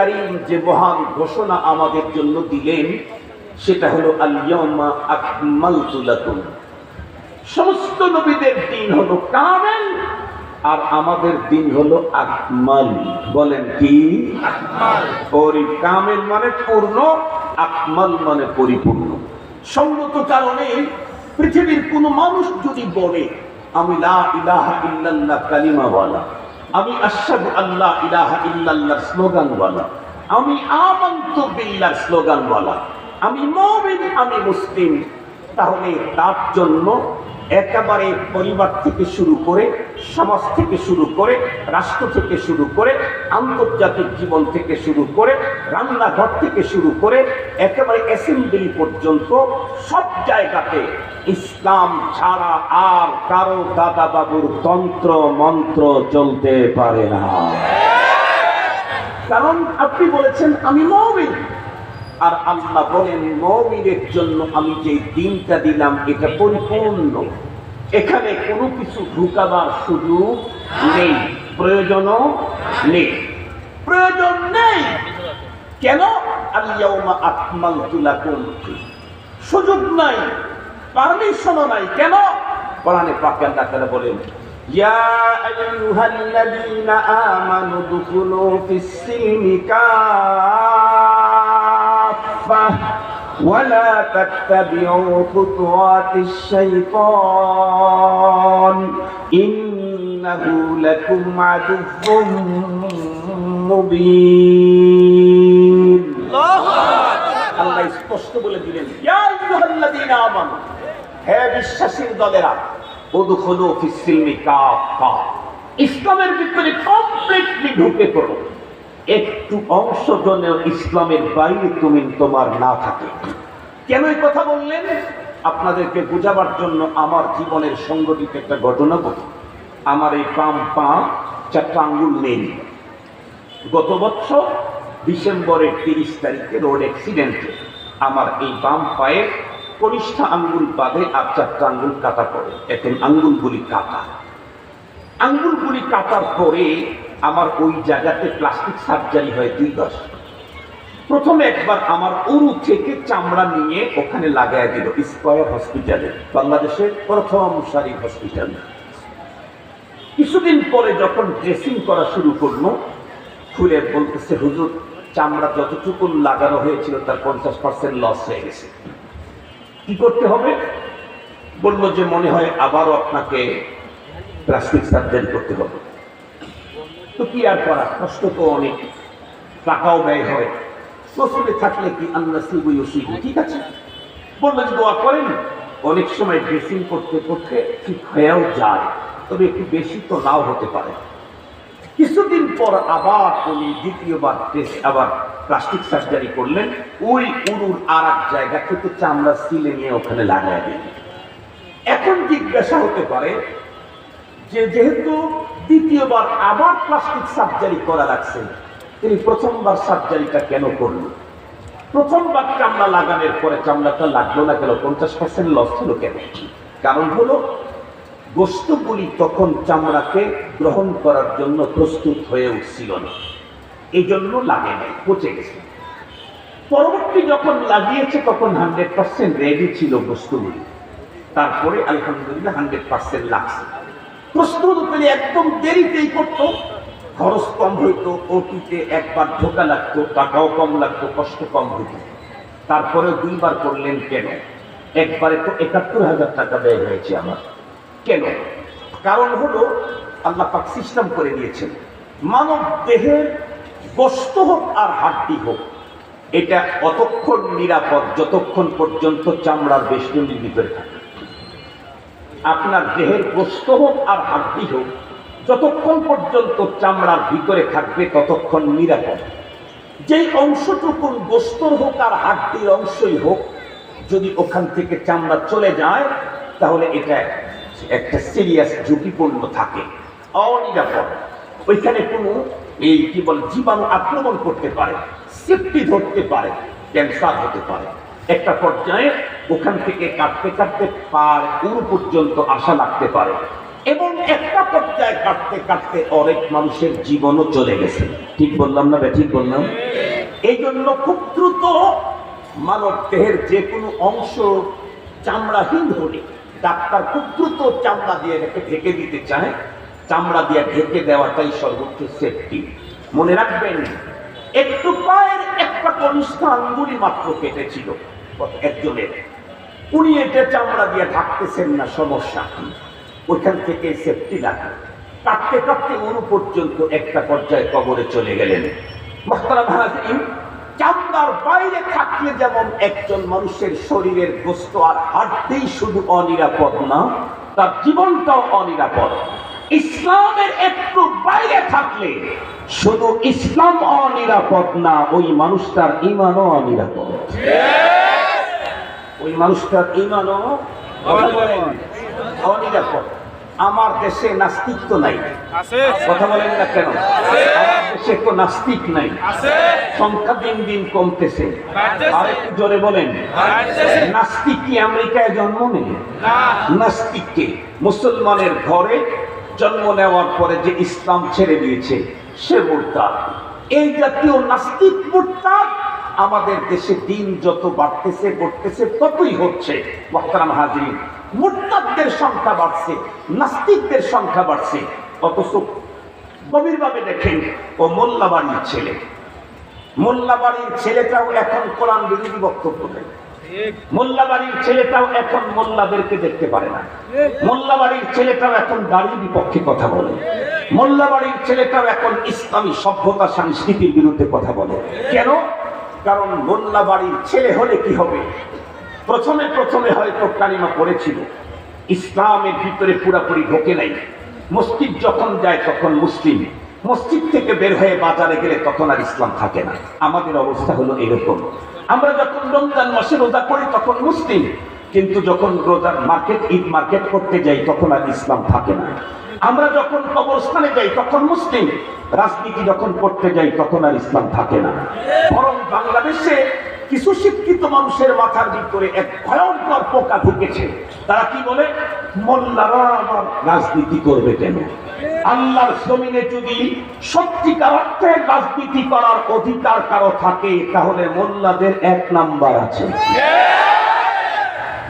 কারিম যে মহান ঘোষণা আমাদের জন্য দিলেন সেটা হলো আল্লামা আকমালতু লাকুম। সমস্ত নবীদের দিন হলো কামেল আর আমাদের দিন হলো আকমাল। বলেন কি? কামেল মানে পূর্ণ আকমাল মানে পরিপূর্ণ। সঙ্গত কারণে পৃথিবীর কোন মানুষ যদি বলে আমি লা ইলাহা ইল্লাল্লাহ কালিমাওয়ালা আমি আশাদু আল্লাহ ইলাহা ইল্লাল্লাহ বলা আমি আমন্তু বিল্লাহ বলা আমি মুমিন, আমি মুসলিম। তাহলে তার জন্য একেবারে পরিবার থেকে শুরু করে সমাজ থেকে শুরু করে রাষ্ট্র থেকে শুরু করে আন্তর্জাতিক জীবন থেকে শুরু করে রান্নাঘর থেকে শুরু করে একেবারে অ্যাসেম্বলি পর্যন্ত সব জায়গাতে ইসলাম ছাড়া আর কারও দাদা বাবুর তন্ত্র, মন্ত্র চলতে পারে না। কারণ আপনি বলেছেন, আমি মমিন। আর আল্লাহ বলেন মমিনের জন্য আমি যে দিনটা দিলাম এটা পরিপূর্ণ এখানে কোনো কিছু ঢুকাবার সুযোগ নেই প্রয়োজনও নেই প্রয়োজন নেই কেন আল্লাহমা আকমাল তুলাকুম সুযোগ নাই পারমিশনও নাই কেন কোরআনে পাকে আল্লাহ তাআলা বলেন يا أيها الذين آمنوا ادخلوا في السلم كافة ولا تتبعوا خطوات الشيطان إنه لكم عدو مبين আল্লাহ স্পষ্ট বলে দিলেন ইয়া আইয়ুহাল্লাযীনা আমানু হে বিশ্বাসীর দলেরা উদখুলু ফিস সিলমি কাফা ইসলামের ভিতরে কমপ্লিটলি ঢুকে পড়ো একটু অংশ জনেও ইসলামের বাইরে তুমি তোমার না থাকে। কেন এই কথা বললেন? আপনাদেরকে বোঝাবার জন্য আমার জীবনের সংগঠিত একটা ঘটনা বলি। আমার এই পাম পা চারটা আঙ্গুল নেই গত বছর ডিসেম্বরের তিরিশ তারিখে রোড অ্যাক্সিডেন্টে আমার এই বাম পায়ের কনিষ্ঠ আঙ্গুল বাদে আর চারটা আঙ্গুল কাটা পড়ে। এখন আঙ্গুলগুলি কাটা। আঙ্গুলগুলি কাটার পরে আমার ওই জায়গাতে প্লাস্টিক সার্জারি হয় দুই দশ প্রথমে একবার আমার উরু থেকে চামড়া নিয়ে ওখানে লাগাই দিল, স্কয়ার হসপিটালে, বাংলাদেশের প্রথম সারি হসপিটাল। কিছুদিন পরে যখন ড্রেসিং করা শুরু করল, খুলে বলতেছে, হুজুর, চামড়া যতটুকু লাগানো হয়েছিল তার পঞ্চাশ পার্সেন্ট লস হয়ে গেছে। কি করতে হবে? বলল যে, মনে হয় আবারও আপনাকে প্লাস্টিক সার্জারি করতে হবে। তো কি আর করা? কষ্ট তো অনেক। টাকাও ব্যয় হয়। নসিবে থাকলে কি আল্লাহ সিবুই ওসিবু ঠিক আছে? বলল যে দোয়া করেন। অনেক সময় ড্রেসিং করতে করতে ঠিক হয়েও যায়, তবে একটু বেশি তো নাও হতে পারে। কিছুদিন পর আবার উনি দ্বিতীয়বার টেস্ট আবার প্লাস্টিক সার্জারি করলেন। ওই উরুর আর এক জায়গা থেকে চামড়া সিলে নিয়ে ওখানে লাগাই দিলেন। এখন জিজ্ঞাসা হতে পারে যে যেহেতু দ্বিতীয়বার আবার প্লাস্টিক সার্জারি করা লাগছে। তিনি প্রথমবার সার্জারিটা কেন করলেন? প্রথমবার চামড়া লাগানোর পরে চামড়াটা লাগল না কেন? পঞ্চাশ পার্সেন্ট লস হলো কেন? কারণ হলো বস্তুগুলি তখন চামড়াকে গ্রহণ করার জন্য প্রস্তুত হয়ে উঠছিল না। এই জন্য লাগে নাই, পচে গেছে। পরবর্তী যখন লাগিয়েছে, তখন হান্ড্রেড পার্সেন্ট রেডি ছিল বস্তুগুলি তারপরে আলহামদুলিল্লাহ হান্ড্রেড পার্সেন্ট লাগছে। প্রস্তুত পেলে একদম দেরিতেই করতো। খরচ কম হইতো ওটিতে একবার ঢোকা লাগতো, টাকাও কম লাগতো, কষ্ট কম হইতো। তারপরে দুইবার করলেন কেন? একবারে তো একাত্তর হাজার টাকা ব্যয় হয়েছে আমার। কেন? কারণ হলো, আল্লাহ পাক সিস্টেম করে দিয়েছেন। মানব দেহের গোস্ত হোক আর হাড্ডি হোক, এটা অতক্ষণ নিরাপদ, যতক্ষণ পর্যন্ত চামড়ার বেষ্টনীর ভিতরে থাকে। আপনার দেহের গোস্ত হোক আর হাড্ডি হোক, যতক্ষণ পর্যন্ত চামড়ার ভিতরে থাকবে ততক্ষণ নিরাপদ। যেই অংশটুকুন গোস্তর হোক আর হাড্ডির অংশই হোক, যদি ওখান থেকে চামড়া চলে যায়, তাহলে এটা একটা সিরিয়াস ঝুঁকিপূর্ণ থাকে, অনিরাপদ। ওইখানে কোনো এই কি বলে, জীবাণু আক্রমণ করতে পারে, সেফটি ধরতে পারে, ক্যান্সার হতে পারে। একটা পর্যায়ে ওখান থেকে কাটতে কাটতে পার উড়ু পর্যন্ত আশা লাগতে পারে। এবং একটা পর্যায়ে কাটতে কাটতে অনেক মানুষের জীবনও চলে গেছে। ঠিক বললাম না ঠিক বললাম? এই জন্য খুব দ্রুত মানব দেহের যে কোনো অংশ চামড়াহীন হলে, ডাক্তার খুব দ্রুত চামড়া দিয়ে রেখে ঢেকে দিতে চায়। চামড়া দিয়ে ঢেকে দেওয়াটাই সর্বোচ্চ সেফটি মনে রাখবেন, একটু পায়ের একটা কনিষ্ঠ আঙ্গুলি মাত্র কেটেছিল, একজনের। উনি এটা চামড়া দিয়ে ঢাকতেছেন না, সমস্যা কি? ওইখান থেকে সেফটি লাগবে। কাটতে কাটতে অনু পর্যন্ত একটা পর্যায়ে কবরে চলে গেলেন। চামড়ার বাইরে থাকলে যেমন একজন মানুষের শরীরের গোস্ত আর হাড্ডেই শুধু অনিরাপদ না, তার জীবনটাও অনিরাপদ। ইসলামের একটু বাইরে থাকলে শুধু ইসলাম অনিরাপদ না, ওই মানুষটার ইমানও অনিরাপদ। ওই মানুষটার ইমানও অনিরাপদ। আমার দেশে নাস্তিত্ব নাই। কথা বলেন না কেন? দেশে তো নাস্তিক নাই। সংখ্যা দিন দিন কমতেছে। বাড়তেছে। আর জোরে বলেন। নাস্তিক কি আমেরিকায় জন্ম নেয়? না। নাস্তিককে মুসলমানের ঘরে জন্ম নেওয়ার পরে যে ইসলাম ছেড়ে দিয়েছে সে মুরতাদ। এই জাতীয় নাস্তিক মুরতাদ আমাদের দেশে দিন যত বাড়তেছে, ঘটতেছে, ততই হচ্ছে, মহতারাম হাজরিন। মুরতাদদের সংখ্যা বাড়ছে, নাস্তিকদের সংখ্যা বাড়ছে। অথচ গভীরভাবে দেখেন, ও মোল্লাবাড়ির ছেলে। মোল্লাবাড়ির ছেলেটাও এখন কোরআন বিরোধী বক্তব্য দেয়। মোল্লাবাড়ির ছেলেটাও এখন মোল্লাদেরকে দেখতে পারে না। মোল্লাবাড়ির ছেলেটাও এখন গাড়ির বিপক্ষে কথা বলে। মোল্লাবাড়ির ছেলেটাও এখন ইসলামী সভ্যতা, সংস্কৃতির বিরুদ্ধে কথা বলে। কেন? কারণ মোল্লাবাড়ির ছেলে হলে কি হবে? প্রথমে প্রথমে হয়তো কালিমা পড়েছিল। ইসলামের ভিতরে পুরাপুরি ঢোকে নাই। মসজিদ যখন যায় তখন মুসলিম। মসজিদ থেকে বের হয়ে বাজারে গেলে তখন আর ইসলাম থাকে না। আমাদের অবস্থা হলো এরকম। আমরা যখন রমজান মাসে রোজা করি তখন মুসলিম। কিন্তু যখন রোজার মার্কেট, ঈদ মার্কেট করতে যাই তখন আর ইসলাম থাকে না। আমরা যখন কবরস্থানে যাই, তখন মুসলিম। রাজনীতি যখন করতে যাই, তখন আর ইসলাম থাকে না। বরং বাংলাদেশে কিছু শিক্ষিত মানুষের মাথার ভিতরে এক ভয়ঙ্কর পোকা ঢুকেছে। তারা কি বলে? মোল্লারা আমার রাজনীতি করবে কেন? আল্লাহর জমিনে যদি সত্যিকার অর্থে রাজনীতি করার অধিকার কারও থাকে, তাহলে মোল্লাদের এক নাম্বার আছে।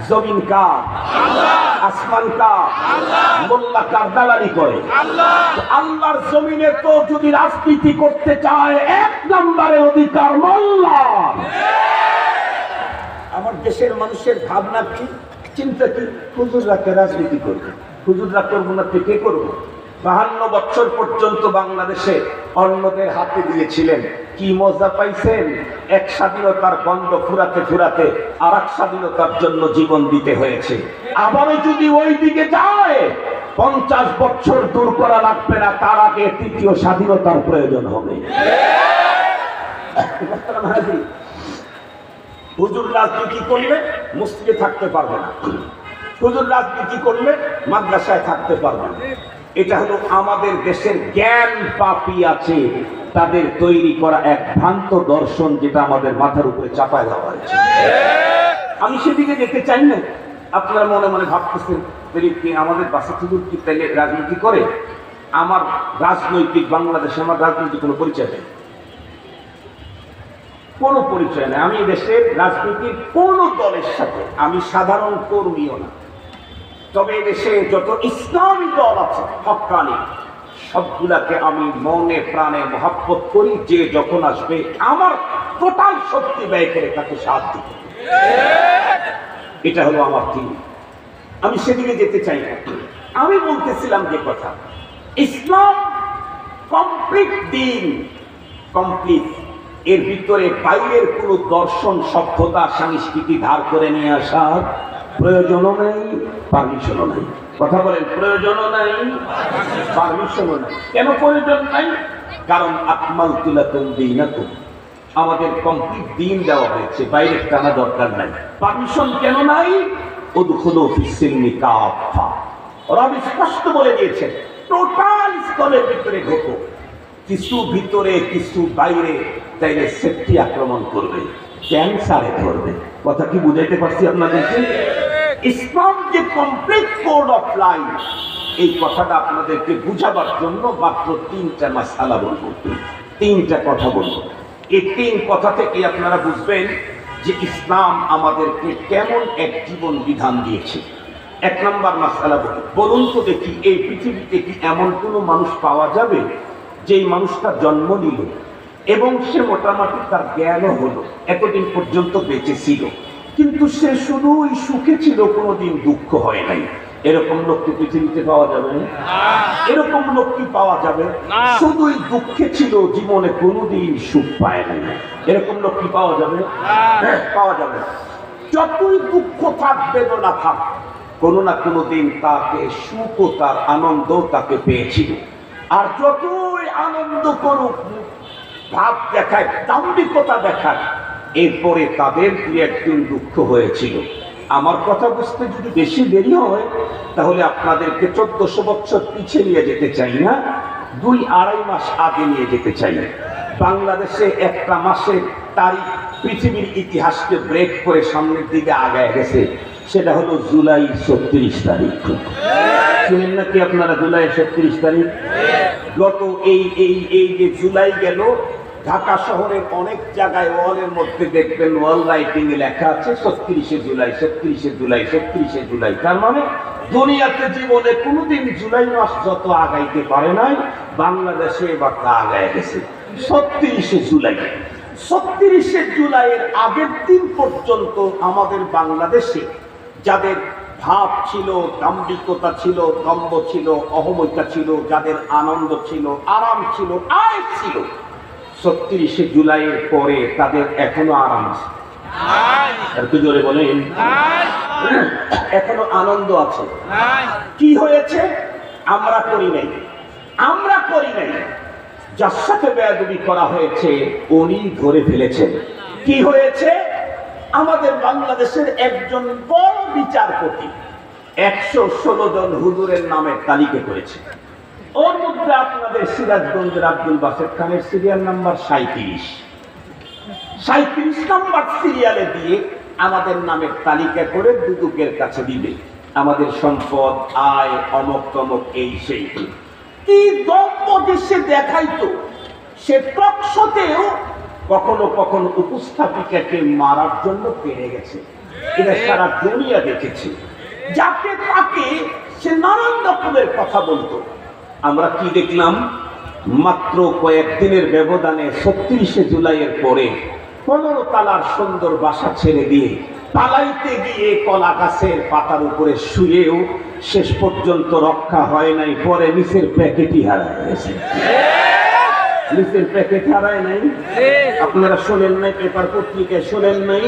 জমিন কার? আসমান কার। আল্লাহর জমিনে তো যদি রাজনীতি করতে চায়, এক নম্বরে অধিকার মোল্লা আমার দেশের মানুষের ভাবনা কি, চিন্তা কি? হুজুররাকে রাজনীতি করবে। হুজুররা করব না তো কে করব? বাহান্ন বছর পর্যন্ত বাংলাদেশে অন্যদের হাতে দিয়েছিলেন। কি মজা পাইছেন? এক স্বাধীনতার গন্ধ ফুরাতে ফুরাতে আর এক স্বাধীনতার জন্য জীবন দিতে হয়েছে। আবারও যদি ওই দিকে যায়, পঞ্চাশ বছর দূর করা লাগবে না, তার আগে তৃতীয় স্বাধীনতার প্রয়োজন হবে। হুজুর রাজনীতি করলে মসজিদে থাকতে পারবে না। হুজুর রাজনীতি করলে মাদ্রাসায় থাকতে পারবে না। এটা হলো আমাদের দেশের জ্ঞান পাপি আছে। তাদের তৈরি করা এক ভ্রান্ত দর্শন যেটা আমাদের মাথার উপরে চাপায় দেওয়া হয়েছে। আমি সেদিকে যেতে চাই না। আপনারা মনে মনে ভাবতেছেন আমাদের বাসা হুজুর কি তাইলে রাজনীতি করে? আমার রাজনৈতিক বাংলাদেশে আমার রাজনৈতিক কোনো পরিচয় নেই। কোনো পরিচয় নেই। আমি দেশের রাজনীতির কোনো দলের সাথে, আমি সাধারণ কর্মীও না। তবে দেশে যত ইসলামী দল আছে, হকানি, সবগুলাকে আমি মনে প্রাণে মহাব্বত করি, যে যখন আসবে, আমার টোটাল শক্তি ব্যয় করে তাকে সাহায্য এটা হলো আমার দিন। আমি সেদিকে যেতে চাই না। আমি বলতেছিলাম যে কথা, ইসলাম কমপ্লিট দিন, কমপ্লিট। এর ভিতরে বাইরের কোনো দর্শন, সভ্যতা, সংস্কৃতি ধার করে নিয়ে আসার প্রয়োজনও নাই পারমিশনও নাই। কথা বলেন, প্রয়োজনও নাই পারমিশনও নাই। কেন প্রয়োজন নাই? কারণ আকমাল তুলাতুল দিনাতুম আমাদের কমপ্লিট দিন দেওয়া হয়েছে, বাইরে টানা দরকার নাই। পারমিশন কেন নাই? উদখুলু ফিসসিলমি কাফা রবি স্পষ্ট বলে দিয়েছেন টোটাল স্কলের ভিতরে ঢোকো। কিছু ভিতরে, কিছু বাইরে, তাইলে সেফটি আক্রমণ করবে ক্যান্সারে ধরবে। কথা কি বুঝাইতে পারছি আপনাদেরকে? ইসলাম যে কমপ্লিট কোড অফ লাইফ এই কথাটা আপনাদেরকে বুঝাবার জন্য মাত্র তিনটা মাসালা বলব। তিনটা কথা বলব। এই তিন কথা থেকে আপনারা বুঝবেন যে ইসলাম আমাদেরকে কেমন এক জীবন বিধান দিয়েছে। এক নম্বর মাসালা বলি, বলুন তো দেখি, এই পৃথিবীতে কি এমন কোনো মানুষ পাওয়া যাবে যেই মানুষটা জন্ম নিল এবং সে মোটামুটি তার জ্ঞানও হলো, এতদিন পর্যন্ত বেঁচে ছিল। কিন্তু সে শুধুই সুখে ছিল কোনোদিন দুঃখ হয় নাই। এরকম লোক কি পৃথিবীতে পাওয়া যাবে এরকম লোক কি পাওয়া যাবে। শুধুই দুঃখে ছিল জীবনে কোনোদিন সুখ পায় নাই। এরকম লোক কি পাওয়া যাবে? হ্যাঁ, পাওয়া যাবে। যতই দুঃখ থাক বেদনা থাক কোনো না কোনো দিন তাকে সুখ ও তার আনন্দ তাকে পেয়েছিল। আর যতই আনন্দ করুক ভাব দেখায় দাম্ভিকতা দেখায় এরপরে তাদের দু একদিন দুঃখ হয়েছিল। আমার কথা বুঝতে যদি বেশি দেরি হয়, তাহলে আপনাদেরকে চোদ্দশো বছর পিছিয়ে নিয়ে যেতে চাই না, দুই আড়াই মাস আগে নিয়ে যেতে চাই। বাংলাদেশে একটা মাসের তারিখ পৃথিবীর ইতিহাসকে ব্রেক করে সামনের দিকে আগায় গেছে, সেটা হলো জুলাই ছত্রিশ তারিখ। শুনেন নাকি আপনারা জুলাই ছত্রিশ তারিখ? গত এই এই এই যে জুলাই গেল ঢাকা শহরের অনেক জায়গায় ওয়ালের মধ্যে দেখবেন ওয়াল রাইটিং এ লেখা আছে, ছত্রিশে জুলাই ছত্রিশে জুলাই ছত্রিশে জুলাই। তার মানে দুনিয়াতে জীবনে কোনোদিন জুলাই মাস যত আগাইতে পারে নাই, বাংলাদেশে এবার তা আগায় গেছে। ছত্রিশে জুলাই। ছত্রিশে জুলাইয়ের আগের দিন পর্যন্ত আমাদের বাংলাদেশে যাদের ভাব ছিল, দাম্ভিকতা ছিল দম্ভ ছিল অহমিকা ছিল, যাদের আনন্দ ছিল, আরাম ছিল আয় ছিল ছত্রিশে জুলাইয়ের পরে তাদের এখনও আরাম আছে। একটু জোরে বলেন। এখনও আনন্দ আছে। কি হয়েছে? আমরা করি নাই। আমরা করি নাই। যার সাথে বেয়াদবি করা হয়েছে উনি ধরে ফেলেছেন। কি হয়েছে? আমাদের বাংলাদেশের একজন বড় বিচারপতি একশো ষোলো জন হুজুরের নামের তালিকা করেছে। ওর মধ্যে আপনাদের সিরাজগঞ্জের আব্দুল বাসেদ খানের সিরিয়াল নাম্বার সাঁত্রিশ সাঁত্রিশ নম্বর সিরিয়ালে দিয়ে আমাদের নামের তালিকা করে দুদুকের কাছে দিবে। আমাদের সম্পদ, আয়, অমক তমক এই সেই। কি দম্ভ যে সে দেখাইতো, সে টকশতেও কখনো কখনো উপস্থাপিকাকে মারার জন্য পেরে গেছে। এটা সারা দুনিয়া দেখেছে। যাকে তাকে সে নানান রকমের কথা বলতো। আমরা কি দেখলাম? মাত্র কয়েকদিনের ব্যবধানে ছত্রিশে জুলাইয়ের পরে পনেরো তালার সুন্দর বাসা ছেড়ে দিয়ে পালাইতে গিয়ে কলা গাছের পাতার উপরে শুয়েও শেষ পর্যন্ত রক্ষা হয় নাই পরে নিচের প্যাকেটই হারায় গেছে। নিচের প্যাকেট হারায় নাই? আপনারা শোনেন নাই পেপার পত্রিকায় শোনেন নাই?